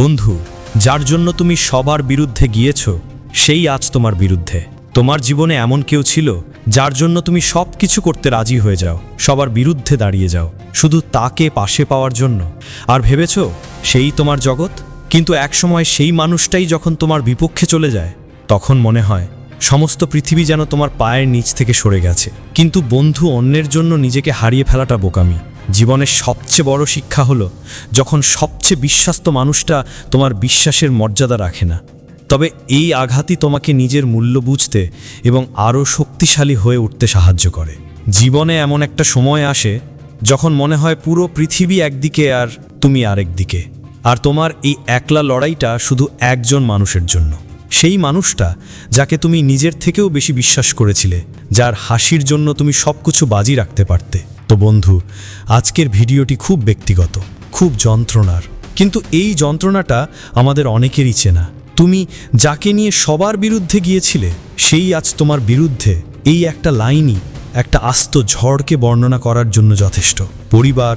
বন্ধু, যার জন্য তুমি সবার বিরুদ্ধে গিয়েছ, সেই আজ তোমার বিরুদ্ধে। তোমার জীবনে এমন কেউ ছিল, যার জন্য তুমি সব কিছু করতে রাজি হয়ে যাও, সবার বিরুদ্ধে দাঁড়িয়ে যাও, শুধু তাকে পাশে পাওয়ার জন্য। আর ভেবেছ, সেই তোমার জগৎ? কিন্তু একসময় সেই মানুষটাই যখন তোমার বিপক্ষে চলে যায়, তখন মনে হয়, সমস্ত পৃথিবী যেন তোমার পায়ের নিচ থেকে সরে গেছে। কিন্তু বন্ধু, অন্যের জন্য নিজেকে হারিয়ে ফেলাটা বোকামি। জীবনের সবচেয়ে বড় শিক্ষা হলো, যখন সবচেয়ে বিশ্বাস্ত মানুষটা তোমার বিশ্বাসের মর্যাদা রাখে না। তবে এই আঘাতই তোমাকে নিজের মূল্য বুঝতে এবং আরও শক্তিশালী হয়ে উঠতে সাহায্য করে। জীবনে এমন একটা সময় আসে, যখন মনে হয় পুরো পৃথিবী একদিকে আর তুমি আরেক দিকে। আর তোমার এই একলা লড়াইটা শুধু একজন মানুষের জন্য। সেই মানুষটা যাকে তুমি নিজের থেকেও বেশি বিশ্বাস করেছিলে, যার হাসির জন্য তুমি সব কিছু বাজি রাখতে পারতে। তো বন্ধু, আজকের ভিডিওটি খুব ব্যক্তিগত, খুব যন্ত্রণার। কিন্তু এই যন্ত্রণাটা আমাদের অনেকেরই চেনা। তুমি যাকে নিয়ে সবার বিরুদ্ধে গিয়েছিলে, সেই আজ তোমার বিরুদ্ধে এই একটা লাইনই, একটা আস্ত ঝড়কে বর্ণনা করার জন্য যথেষ্ট। পরিবার,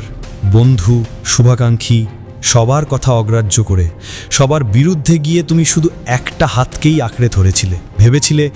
বন্ধু, শুভাকাঙ্ক্ষী, সবার কথা অগ্রাহ্য করে, সবার বিরুদ্ধে গিয়ে তুমি শুধু একটা হাতকেই আঁকড়ে ধরেছিলে। ভেবেছিলে,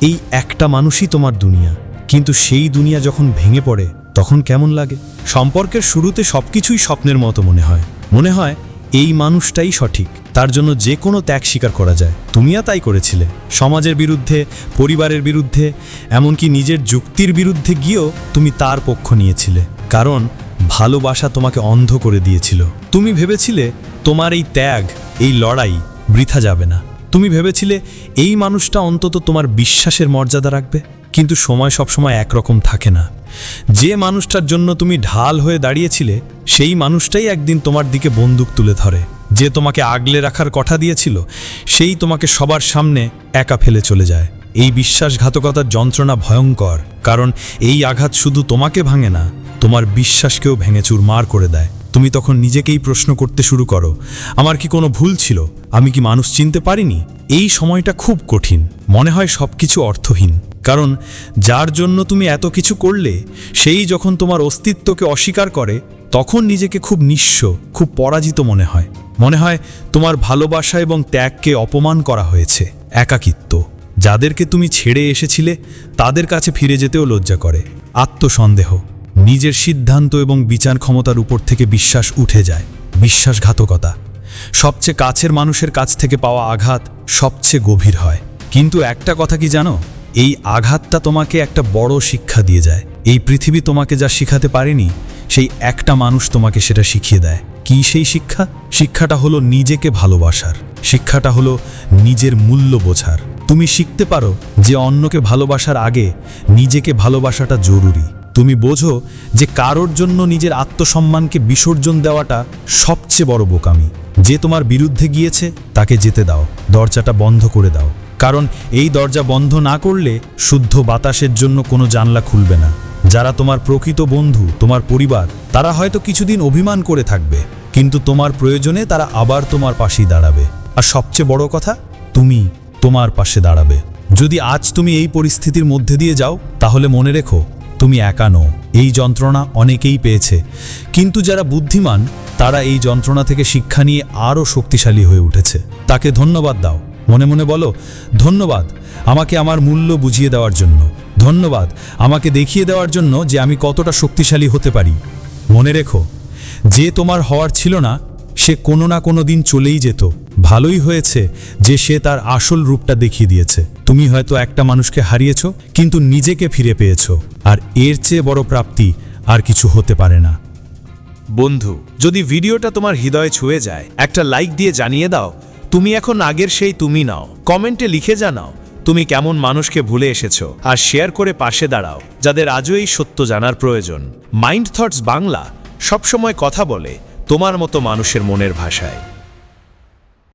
এই একটা মানুষই তোমার দুনিয়া। কিন্তু সেই দুনিয়া যখন ভেঙে পড়ে তখন কেমন লাগে? সম্পর্কের শুরুতে সবকিছুই স্বপ্নের মতো মনে হয়। মনে হয়, এই মানুষটাই সঠিক। তার জন্য যে কোনো ত্যাগ স্বীকার করা যায়। তুমিও তাই করেছিলে। সমাজের বিরুদ্ধে, পরিবারের বিরুদ্ধে, এমনকি নিজের যুক্তির বিরুদ্ধে গিয়েও তুমি তার পক্ষ নিয়েছিলে। কারণ, ভালোবাসা তোমাকে অন্ধ করে দিয়েছিল। তুমি ভেবেছিলে, তোমার এই ত্যাগ, এই লড়াই বৃথা যাবে না। তুমি ভেবেছিলে, এই মানুষটা অন্তত তোমার বিশ্বাসের মর্যাদা রাখবে। কিন্তু সময় সবসময় একরকম থাকে না। যে মানুষটার জন্য তুমি ঢাল হয়ে দাঁড়িয়েছিলে, সেই মানুষটাই একদিন তোমার দিকে বন্দুক তুলে ধরে। যে তোমাকে আগলে রাখার কথা দিয়েছিল, সেই তোমাকে সবার সামনে একা ফেলে চলে যায়। এই বিশ্বাসঘাতকতার যন্ত্রণা ভয়ঙ্কর, কারণ এই আঘাত শুধু তোমাকে ভাঙে না, তোমার বিশ্বাসকেও ভেঙে চুরমার করে দেয়। তুমি তখন নিজেকেই প্রশ্ন করতে শুরু করো, আমার কি কোনো ভুল ছিল? আমি কি মানুষ চিনতে পারিনি? এই সময়টা খুব কঠিন, মনে হয় সব কিছু অর্থহীন। কারণ যার জন্য তুমি এত কিছু করলে, সেই যখন তোমার অস্তিত্বকে অস্বীকার করে, তখন নিজেকে খুব নিঃস্ব, খুব পরাজিত মনে হয়। মনে হয় তোমার ভালোবাসা এবং ত্যাগকে অপমান করা হয়েছে, একাকিত্ব। যাদেরকে তুমি ছেড়ে এসেছিলে, তাদের কাছে ফিরে যেতেও লজ্জা করে। আত্মসন্দেহ, নিজের সিদ্ধান্ত এবং বিচার ক্ষমতার উপর থেকে বিশ্বাস উঠে যায়, বিশ্বাসঘাতকতা। সবচেয়ে কাছের মানুষের কাছ থেকে পাওয়া আঘাত সবচেয়ে গভীর হয়। কিন্তু একটা কথা কি জানো? এই আঘাতটা তোমাকে একটা বড় শিক্ষা দিয়ে যায়। এই পৃথিবী তোমাকে যা শিখাতে পারেনি, সেই একটা মানুষ তোমাকে সেটা শিখিয়ে দেয়। কি সেই শিক্ষা? শিক্ষাটা হলো নিজেকে ভালোবাসার। শিক্ষাটা হলো নিজের মূল্য বোঝার। তুমি শিখতে পারো যে অন্যকে ভালোবাসার আগে নিজেকে ভালোবাসাটা জরুরি। তুমি বোঝো যে কারোর জন্য নিজের আত্মসম্মানকে বিসর্জন দেওয়াটা সবচেয়ে বড় বোকামি। যে তোমার বিরুদ্ধে গিয়েছে, তাকে যেতে দাও। দরজাটা বন্ধ করে দাও। কারণ এই দরজা বন্ধ না করলে শুদ্ধ বাতাসের জন্য কোনো জানলা খুলবে না। যারা তোমার প্রকৃত বন্ধু, তোমার পরিবার, তারা হয়তো কিছুদিন অভিমান করে থাকবে, কিন্তু তোমার প্রয়োজনে তারা আবার তোমার পাশেই দাঁড়াবে। আর সবচেয়ে বড় কথা, তুমি তোমার পাশে দাঁড়াবে। যদি আজ তুমি এই পরিস্থিতির মধ্যে দিয়ে যাও, তাহলে মনে রেখো, তুমি একা নও। এই যন্ত্রণা অনেকেই পেয়েছে। কিন্তু যারা বুদ্ধিমান, তারা এই যন্ত্রণা থেকে শিক্ষা নিয়ে আরও শক্তিশালী হয়ে উঠেছে। তাকে ধন্যবাদ দাও। মনে মনে বলো, ধন্যবাদ আমাকে আমার মূল্য বুঝিয়ে দেওয়ার জন্য। ধন্যবাদ আমাকে দেখিয়ে দেওয়ার জন্য যে আমি কতটা শক্তিশালী হতে পারি। মনে রেখো, যে তোমার হওয়ার ছিল না, সে কোনো না কোনো দিন চলেই যেত। ভালোই হয়েছে যে সে তার আসল রূপটা দেখিয়ে দিয়েছে। তুমি হয়তো একটা মানুষকে হারিয়েছ, কিন্তু নিজেকে ফিরে পেয়েছ, আর এর চেয়ে বড় প্রাপ্তি আর কিছু হতে পারে না। বন্ধু, যদি ভিডিওটা তোমার হৃদয়ে ছুঁয়ে যায়, একটা লাইক দিয়ে জানিয়ে দাও তুমি এখন আগের সেই তুমি নাও। কমেন্টে লিখে জানাও, তুমি কেমন মানুষকে ভুলে এসেছ, আর শেয়ার করে পাশে দাঁড়াও, যাদের আজও এই সত্য জানার প্রয়োজন। মাইন্ড থটস বাংলা, সবসময় কথা বলে তোমার মতো মানুষের মনের ভাষায়।